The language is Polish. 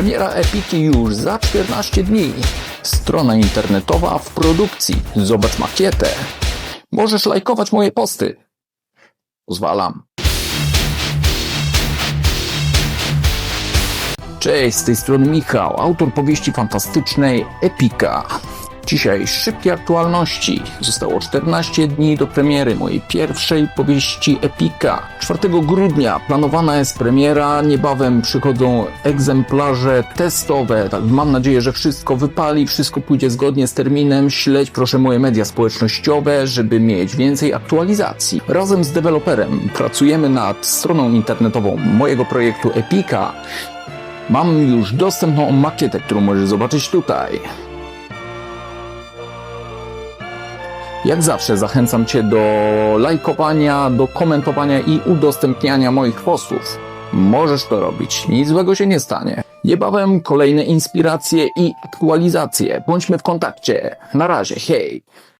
Premiera Epiki już za 14 dni. Strona internetowa w produkcji. Zobacz makietę. Możesz lajkować moje posty. Pozwalam. Cześć, z tej strony Michał, autor powieści fantastycznej Epika. Dzisiaj szybkie aktualności. Zostało 14 dni do premiery mojej pierwszej powieści Epika. 4 grudnia planowana jest premiera, niebawem przychodzą egzemplarze testowe. Tak, mam nadzieję, że wszystko wypali, wszystko pójdzie zgodnie z terminem. Śledź proszę moje media społecznościowe, żeby mieć więcej aktualizacji. Razem z deweloperem pracujemy nad stroną internetową mojego projektu Epika. Mam już dostępną makietę, którą możesz zobaczyć tutaj. Jak zawsze zachęcam Cię do lajkowania, do komentowania i udostępniania moich postów. Możesz to robić, nic złego się nie stanie. Niebawem kolejne inspiracje i aktualizacje. Bądźmy w kontakcie. Na razie, hej!